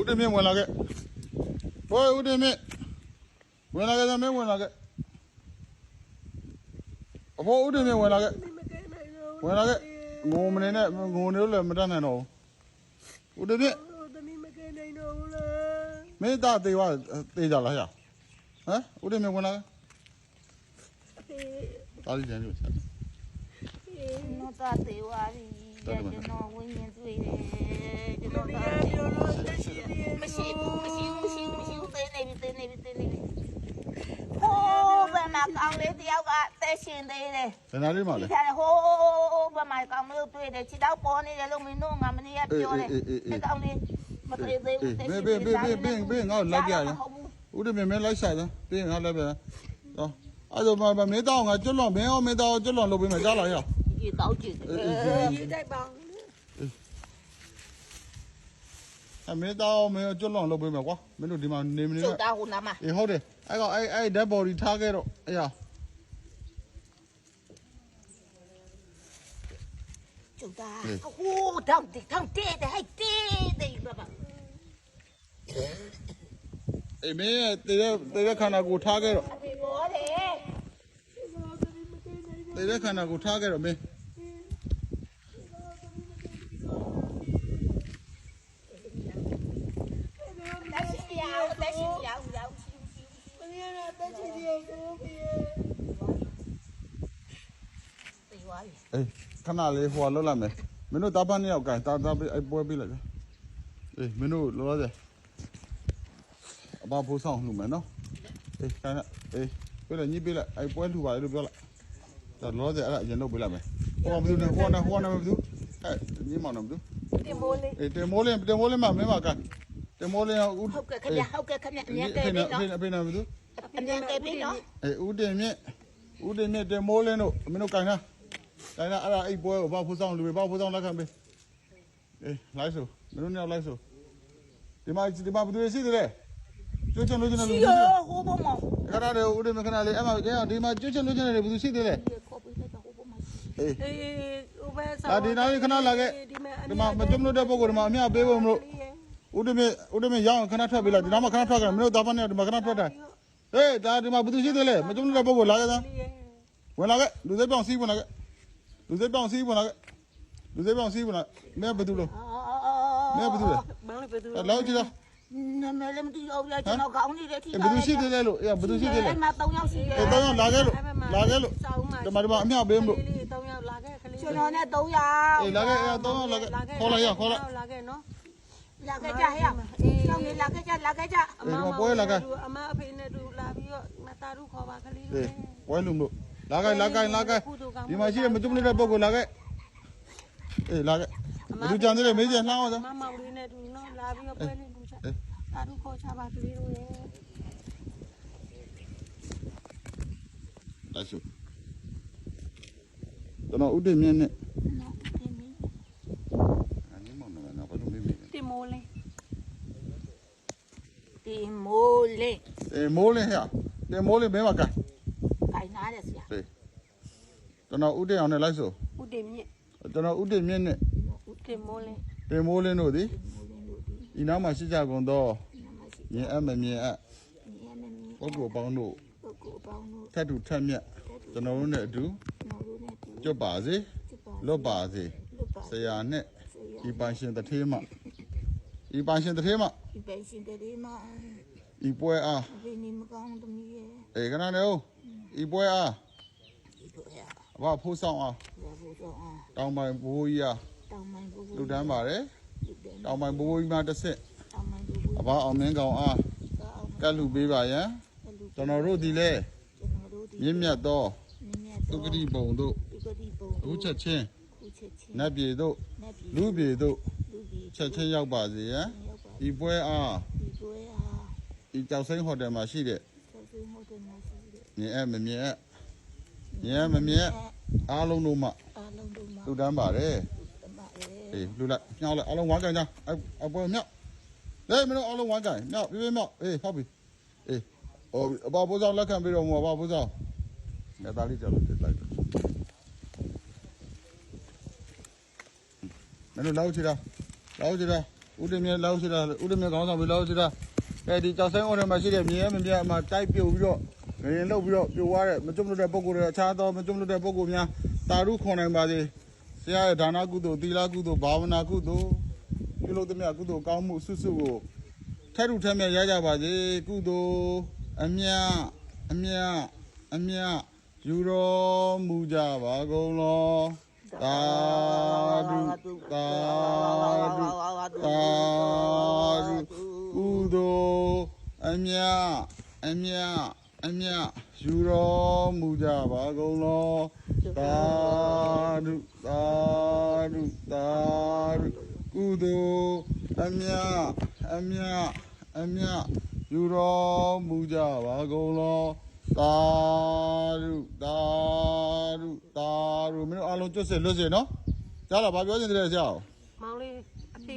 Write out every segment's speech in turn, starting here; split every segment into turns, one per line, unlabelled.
ဦးတင်မြင့်ဝင်လာခဲ့ဘိုးဦးတင်မြင့်ဝင်လာခဲ့သမင်းဝင်လာခဲ့အဖိုးဦးတင်မြင့်ဝင်လာခဲ့ဝင်လာခဲ့ငုံမနေနဲ့ငုံနေလို့လည်းမတတ်နိုင်တော့ဘူးဦးတင်မြင့်
သမီးမကဲနိုင်တော့ဘူးလား
မင်းသားသေးသွားသေးကြလားဟဲ့ဟမ်ဦးတင်မြင့်ဝင်လာခဲ့တားလိကျန်လို့ဆက်
နော်တာသေးဝါရီကျွန်တော်ဝင်းရင်တွေ့တယ်ကျွန်တော်
တရားပြောလို့တက်ရှိတယ်
မရှိဘူးမရှိဘူးမရှိဘူးမရှိဘူးသေးနေပြီသေးနေပြီသေးနေပြီဟိုးဘယ်မှာကောင်းလေးတယောက်ကတက်ရှင်သေးတယ်
ဇနာလေးမှ
ဒီ
လည်း
ခါဟိုးဘယ်မှာကောင်းလို့တွေ့တယ်ခြေတော့ပေါ်နေတယ်လို့မင်းတို့ငါမနေရပြောတယ်ဒီကောင်းလေးမတွေ့သေးဘူးတက်ရှင်သေးတယ်
ဦးတင်မြင့်မင်းလိုက်စားတယ်ပြီးငါလည်းပဲတော့အဲ့တော့မမင်းသားငါကျွတ်လွန်မင်းရောမင်းသားကျွတ်လွန်လုပ်ပေးမယ်ကြားလာရအောင်
ဒီတောက်ကြည့်တယ်
ရေးတိုက်ပါ
အမင်းသားမင်းကျွတ်လွန်လုပ်ပေးမယ်ကွာမင်းတို့ဒီမှာနေမနေ
ကျု
နဲ့
ပ်သားဟိုနာမှာ
အေးဟုတ်တယ်အဲ့ကောင်အဲ့အဲ့ dead body ထားခဲ့တော့အေးရ
ကျုပ်သားဟိုးတောက်တယ်တောက်တဲ့တဲ့ဟဲ့တဲ့တဲ့ဘာဘာ
အေးမင်းရဲ့တေတဲ့တေတဲ့ခန္ဓာကိုထားခဲ့တော့
ဒီဘောတယ်
တေတဲ့ခန္ဓာကိုထားခဲ့တော့မင်း
တက်ရှိရအောင်တက်ရှိရအောင်ရောက်ရှိရှိ
မင်းရတက်ရှိတယ်ကိုဖေး
သိသွားပြီ
အေးခဏလေးဟိုလွတ်လိုက်မယ်မင်းတို့တားပန်းနှစ်ယောက်ကန်တာတာအဲ့ပွဲပေးလိုက်အေးမင်းတို့လောလောဆယ်အဘဖိုးဆောင်လှူမယ်နော်အေးကန်အေးပြလိုက်ညှိပေးလိုက်အဲ့ပွဲလှူပါလေလို့ပြောလိုက်ဒါလောလောဆယ်အဲ့ဒါအရင်လုပ်ပေးလိုက်မယ်ဟိုကဘယ်သူလဲဟိုကဟိုကဘယ်သူအဲ့ညှိမောင်တော့ဘယ်သူ
တင်မိုးလေး
အေးတင်မိုးလင်းတင်မိုးလင်းမှာမင်းမကန်တင်မိုးလင်းဦး
ဟုတ်ကဲ့ခင်ဗျဟုတ်ကဲ့ခင်ဗျအမြဲတ
ဖေ
မ်းးပဲ
ဖေး
နော်
ဖေးဖေးနေဘယ်သူ
အမြဲတမ်းပဲနော်
အေးဦးတင်မြင့်ဦးတင်မြင့်တင်မိုးလင်းတို့မင်းတို့ကန်လား ကန်လားအဲ့ဒါအဲ့ပွဲကိုဘာဖိုးဆောင်လူပဲဘာဖိုးဆောင်လက်ခံပေးအေးလိုက်ဆိုမင်းတို့ညောက်လိုက်ဆိုဒီမှာဒီမှာဘယ်သူရှိသေးလဲကျွတ်ချင်လို့ချင်တယ်လူ
ဒီ
ရှိ
ရောဟိုဘမော
ခဏတည်းဦးတင်မြင့်ခဏလေးအဲ့မှာဒီမှာကျွတ်ချင်လို့ချင်တယ်ဘယ်သူရှိသေးလဲ
ခေါ်ပြီးလိုက်တော့ဟိုဘမော
အေး
အေးဥပ္ပစာ
ဒါဒီနားလေးခဏလာခဲ့ဒီမှာမကျွတ်မလို့တဲ့ပုံကိုဒီမှာအမြပေးဖို့မလို့ဦးတမေဦးတမေရောင်းခဏထွက်ပေးလိုက်ဒီနောက်မှာခဏထွက်ကြမင်းတို့တာပန်းနဲ့ဒီမှာခဏထွက်တယ်ဟေးဒါဒီမှာဘယ်သူရှိသေးလဲမကျုံတဲ့ပုံကိုလာကြစမ်းဝင်လာခဲ့လူစိတ်ပြောင်းစီးဝင်လာခဲ့ လူစိတ်ပြောင်းစီးဝင်လာခဲ့လူစိတ်ပြောင်းစီးဝင်လာမင်းဘယ်သူလဲမင်းဘယ်သူလဲ
ဘာလို့ပဲသူ
လောက်ကြည့်လား
နာမည်လည်းမသိတော့ဘူးကျွန်တော်ကောင်းနေတဲ့ထိ
ဘယ်သူရှိသေးလဲလို့အေးဘယ်သူရှိသေးလဲ
အဲ့မှာ3ယောက်ရှိတယ်
အေးတော့လာခဲ့လို့လာခဲ့လို့ဒီမှာဒီမှာအမြပေးမလို့
လေး3ယောက်လာခဲ့ခလေး
ကျွန်တော်နဲ့3ယောက်
အေးလာခဲ့အေးတော့လာခဲ့ခေါ်လိုက်ရခေါ်လိုက်
လာခဲ့နော်
လာခဲ့ကြဟဲ့ကျောင်းနေလာခဲ့ကြလာခဲ့ကြ
အမအဖေနဲ့တူလာပြီးတော့မတာရုခေါ်ပါခလေး
အေးဝဲလူလို့ လာခဲ့လာခဲ့လာခဲ့ဒီမှာရှိတဲ့မကျုံတဲ့ပုံကိုလာခဲ့အေးလာခဲ့ဘယ်သူကြံသေးလဲမေးကြလှမ်းအောင်စမ်း
မမောင်လေးနဲ့တူနော်လာပြီးတော့ပွဲလေးလူချတာရုခေါ်ချပါခလေးတို့ရဲ့
လိုက်စုကျွန်တော်ဥတည်မြင့်နဲ့အနေမောင်နော်ငါဘာလို့မေးမေး
တင်မိုးလေး
ဒီမိုးလေး
အေးမိုးလင်းဟဲ့တေမိုးလင်းဘဲမှာကန်
ခိုင်နာတယ်ဆရာ
ကျွန်တော်ဥတည်အောင်နဲ့လိုက်စု
ဦးတင်မြင့်
ကျွန်တော်ဥတည်မြင့်နဲ့
တင်မိုးလေး
တေမိုးလင်းတို့သည်ဒီနောက်မှာရှိကြကုန်သောရင်အပ်မမြင်အပ်
ညနေမီ
ပုဂ္ဂိုလ်ပေါင်းတို့
ပုဂ္ဂိုလ်ပေါင်းတို့
ထက်တူထက်မြက်ကျွန်တော်တို့နဲ့အတူ
နော်တို့နဲ့တူ
ကြွပါစေ
စစ်ပါ
လွတ်ပါစေ
လွတ်ပါ
ဆရာနဲ့ဤပန်ရှင်တထေးမဤပန်ရှင်တထေးမ
ဒီပင်ရှင်တည်းမှာ
ဤပွဲအား
ဘယ်နေမကောင်းသမီးရဲ့
အေကနနေဦးဤပွဲအား
ဒီတို့ရ
အဘဖိုးဆောင်အား
ဘာလို့တော့အာ
တောင်ပိုင်ဘိုးကြီးအား
တောင်းမိုင်းဘူး
လူတန်းပါတယ်
လူတယ်
တောင်ပိုင်ဘိုးကြီးမှတစ်ဆင့်
တောင်းမိုင်းဘူး
အဘအောင်မင်းကောင်အား
ကောင်း
ကတ်လူပေးပါယံ
လူ
ကျွန်တော်တို့ဒီလဲ
ကျွန်တော်တို့ဒီ
မြင့်မြတ်သော
နည်းနည်း
သု
တော့
ကတိဘုံတို့
ဒီကတိပုံ
အခုချက်ချင်း
ခုချက်ချင်း
နတ်ပြည်တို့
နတ်ပြည်
လူပြည်တို့
လူပြည်
ချက်ချင်းရောက်ပါစေယံ
ရောက်ပါ
ဤပွဲအား
ဒီပွဲဟာ
ဤကြောက်စိမ့်ဟိုတယ်မှာရှိတဲ့
ဆက်စင်းဟုတ်တယ်မရှိတယ်
မြင်အပ်မမြင်အပ် မြင်အပ်မမြင်အပ်အားလုံးတို့မှ
အားလုံးတို့မှာ
လူတန်းပါတယ်
တမအဲ
အေးလူလိုက်ညှောက်လိုက်အားလုံးဝမ်းကန်ကြအအပွဲမြောက်လေမင်းတို့အားလုံးဝမ်းကန်မြောက်ပြေးပြေးမြောက်အေးဟုတ်ပြီအေးဟောအဘဘိုးဆောင်လက်ခံပြီးတော့မအဘဘိုးဆောင်ငါသားလေးကြောက်လို့တက်လိုက်မင်းတို့လောက်ချီတာလောက်ချီတာဦးတင်မြလောက်ရှိတာဦးတင်မြခေါင်းဆောင်ပြီးလောက်ရှိတာ အဲဒီကြောက်ဆိုင်အော်ထဲမှာရှိတဲ့မြေရဲမမြအမှာတိုက်ပြုတ်ပြီးတော့ငရင်လုတ်ပြီးတော့ပြိုသွားတဲ့မကျွတ်လွတ်တဲ့ပုံကိုယ်တွေအခြားသောမကျွတ်လွတ်တဲ့ပုံကိုယ်များတာရုခွန်နိုင်ပါစေဆရာရဲ့ဒါနကုသိုလ်သီလကုသိုလ်ဘာဝနာကုသိုလ်ပြုလုပ်သမျှကုသိုလ်ကောင်းမှုဆုစုကိုထက်ထူထက်မြတ်ရကြပါစေကုသိုလ်အမြအမြအမြယူတော်မူကြပါကုန်လောသာဓုသာဓုသာဓု ကုသိုလ်အမြအမြအမြယူတော်မူကြပါကုန်လောသာဓုသာဓုသာဓုကုသိုလ်အမြအမြအမြယူတော်မူကြပါကုန်လောသာဓုသာဓုသာဓုမင်းတို့အားလုံးကျွတ်စစ်လွတ်စစ်နော်ကြားလားဘာပြောချင်တယ်လဲဆရာအောင်
မောင်လေးအတီ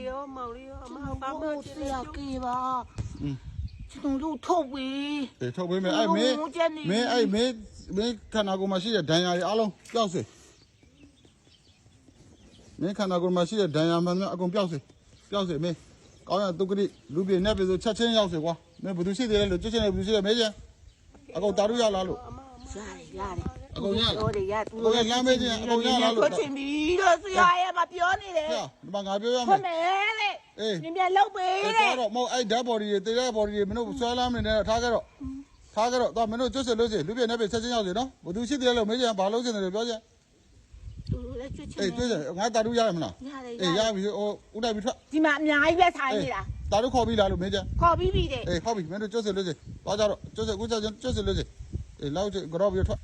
ရောမောင်လေးရောအမအောင်
ပါ
မဆ
ရာကေပါ
อืม
ကျွန်တော်တို့ထု
တ်ပြီးေထုတ်ပေးမယ်အဲ့မင်းမင်းအဲ့မင်းမင်းခန္ဓာကိုယ်မှာရှိတဲ့ဒဏ်ရာတွေအလုံးပျောက်စေမင်းခန္ဓာကိုယ်မှာရှိတဲ့ဒဏ်ရာမှန်များအကုန်ပျောက်စေပျောက်စေမင်းကောင်းရတုတ်ကတိလူပြေနဲ့ပြေဆိုချက်ချင်းရောက်စေကွာမင်းဘယ်သူရှိသေးလဲလို့ချက်ချင်းလည်းဘယ်သူရှိလဲမင်းကျန်အကုန်တာရုရလားလို့
ရတယ်ရတယ်
အကုန်ရလားတွေရသူတို့လမ်းမေးချင်းအကုန်ရလားလို့
ထွက်ချင်ပြီလို့ဆရာရဲ့မပြောနေတယ်
ဆရာဒီမှာငါပြောရမယ်
ထွက်မယ်လေ
အေး
မြန်မြန်
လှု
ပ်ပေး
တဲ့တော့မဟုတ်အဲ့ဓာတ် body တွေတေတဲ့ body တွေမင်းတို့ဆွဲလမ်းမနေနဲ့ထားခဲ့တော့ထားကြတော့တော့မင်းတို့ကျွတ်စလို့စီလူပြည့်နေပြည့်ဆက်ချင်းရောက်စီနော်ဘသူရှိတယ်လို့မေးကြဘာလို့ရှင်တယ်လို့ပြောကြ
သူလည်းကျွတ်ချင်
အေးကျွတ်ချင်ငါတာတူရရမလား
ရတယ်
အေးရပြီဟိုဥတိုက်ပြီးထွက်
ဒီမှာအများကြီးပဲထိုင်နေတာ
တာတူခေါ်ပြီလားလို့မေးကြ
ခေါ်ပြီးပြီတဲ့
အေးခေါ်ပြီမင်းတို့ကျွတ်စလို့စီသွားကြတော့ကျွတ်စအခုကျွတ်စလို့စီအေးလောက်ကြကြောပြီးထွက်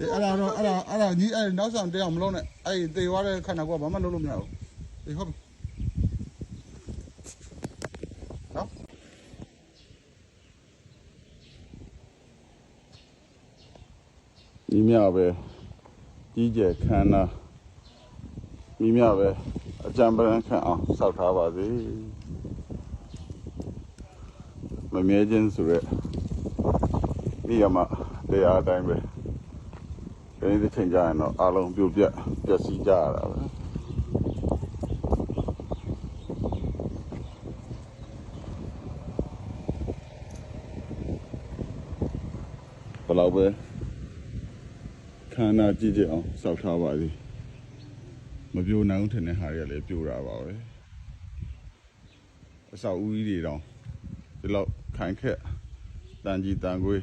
အေးအဲ့ဒါတော့အဲ့ဒါအဲ့ဒါညီအဲ့နောက်ဆောင်တရားမလုံးနဲ့အဲ့တေသွားတဲ့ခန္ဓာကိုယ်ကဘာမှလုပ်လို့မရဘူးအေးဟုတ်ပြီနော်မိမြပဲကြီးကျယ်ခမ်းနားမိမြပဲအကြံပရန်ခံအောင်စောက်ထားပါစေမမြဲခြင်းဆိုရက်ဒီရမှာတရားအတိုင်းပဲ ဒီနေ့ချိန်ကြရင်တော့အလုံးပြုတ်ပြတ်ပျက်စီးကြရတာပဲဘယ်လောက်ပဲခန္ဓာကြည့်ကြည့်အောင်စောက်ထားပါသည်မပြိုနိုင်ဘူးထင်တဲ့ဟာတွေကလည်းပြိုတာပါပဲအဆောက်အဦကြီးတွေတောင်ဒီလောက်ခိုင်ခက်တန်ကြီးတန်ခွေး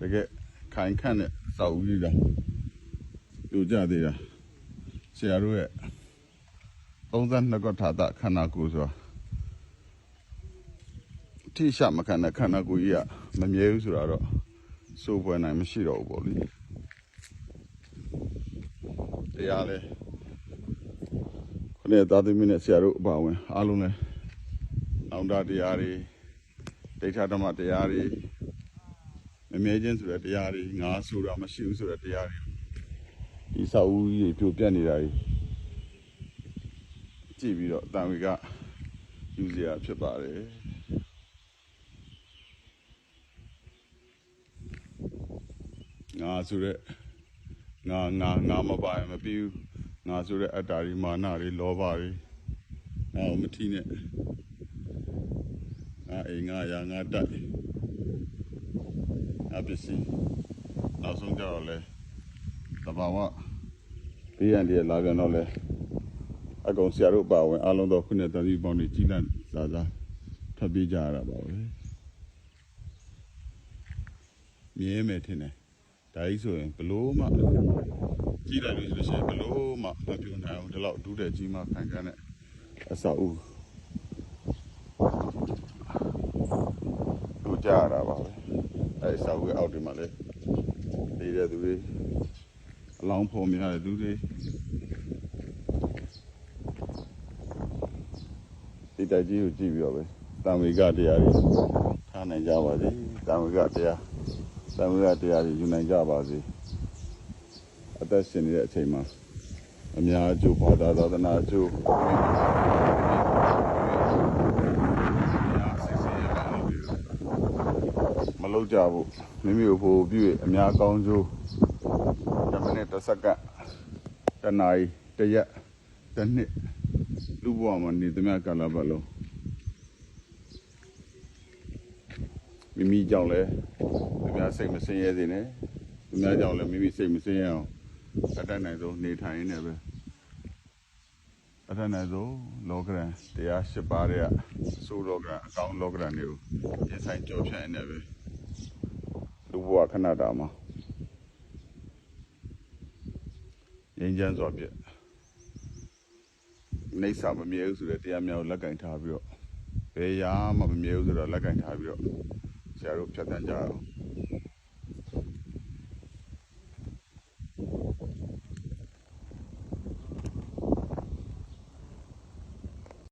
တကယ်ခိုင်ခန့်တဲ့အဆောက်အဦကြီးတောင် ပြိုကြသေးတာဆရာတို့ရဲ့32ကထာတခန္ဓာကိုယ်ဆိုတာထိရှမခံတဲ့ခန္ဓာကိုယ်ကြီးကမမြဲဘူးဆိုတာတော့စိုးပွဲနိုင်မရှိတော့ဘူးပေါ့လေတရားလဲခொနဲ့သာသမီနဲ့ဆရာတို့အပါဝင်အားလုံးလဲအောင်တာတရားတွေဒိဋ္ဌဓမ္မတရားတွေမမြဲခြင်းဆိုတဲ့တရားတွေငါဆိုတာမရှိဘူးဆိုတဲ့တရားတွေ ဒီစာအုပ်ကြီးတွေပြိုပြက်နေတာတွေကြည့်ပြီးတော့တန်ဝေကယူစရာဖြစ်ပါတယ်ငါဆိုတဲ့ငါငါငါမပါရင်မပြီးဘူးငါဆိုတဲ့အတ္တတွေမာနတွေလောဘတွေငါ့ကိုမထီးနဲ့ငါအိမ်ငါရာငါတက်ငါပစ္စည်းနောက်ဆုံးကြတော့လဲ တဘာဝဘေးရန်တွေလာပြန်တော့လဲအကောင်ဆရာတို့ပါဝင်အားလုံးတော့ခုနဲ့တန်စီပေါင်းတွေကြီးလန့်စားစားထပ်ပြေးကြရတာပါပဲမြဲမယ်ထင်တယ်ဒါကြီးဆိုရင်ဘလို့မှကြီးလိုက်လို့ဆိုလို့ရှိရင်ဘလို့မှမပြောနိုင်အောင်ဒီလောက်ဒူးတဲ့ကြီးမှခံခံတဲ့အဆောက်အဦတို့ကြရတာပါပဲအဲအဆောက်အဦရဲ့အောက်ဒီမှာလေနေတဲ့သူတွေ အလောင်းဖော်မြင်ရတဲ့သူတွေဒီတိုက်ကြီးကိုကြည့်ပြီးတော့ပဲတံဝေကတရားတွေထားနိုင်ကြပါစေတံဝေကတရားတံဝေကတရားတွေယူနိုင်ကြပါစေအသက်ရှင်နေတဲ့အချိန်မှာအများအကျိုးဘာသာသာသနာအကျိုးမလုပ်ကြဘူးမိမိကိုပို့ပြည့်အများကောင်းကျိုးဓမ္မနဲ့နဲ့ တစ်စက္ကန့်တစ်နာရီတစ်ရက်တစ်နှစ်လူဘဝမှာနေသမျှကာလပတ်လုံးမိမိကြောင့်လဲသူများစိတ်မစင်ရဲစေနဲ့သူများကြောင့်လဲမိမိစိတ်မစင်ရအောင်အတတ်နိုင်ဆုံးနေထိုင်နေပဲအတတ်နိုင်ဆုံးလောကရန်တရား၈ပါးရဲ့အစိုးလောကရန်အကောင်းလောကရန်တွေကိုရင်ဆိုင်ကြော်ဖြတ်နေပဲလူဘဝခဏတာမှာ ငြိမ်းချမ်းစွာဖြင့်နေစာမမြဲဘူးဆိုတဲ့တရားများကိုလက်ကင်ထားပြီးတော့ဘယ်ရာမှမမြဲဘူးဆိုတော့လက်ကင်ထားပြီးတော့ဆရာတို့ဖြတ်တန်းကြအောင်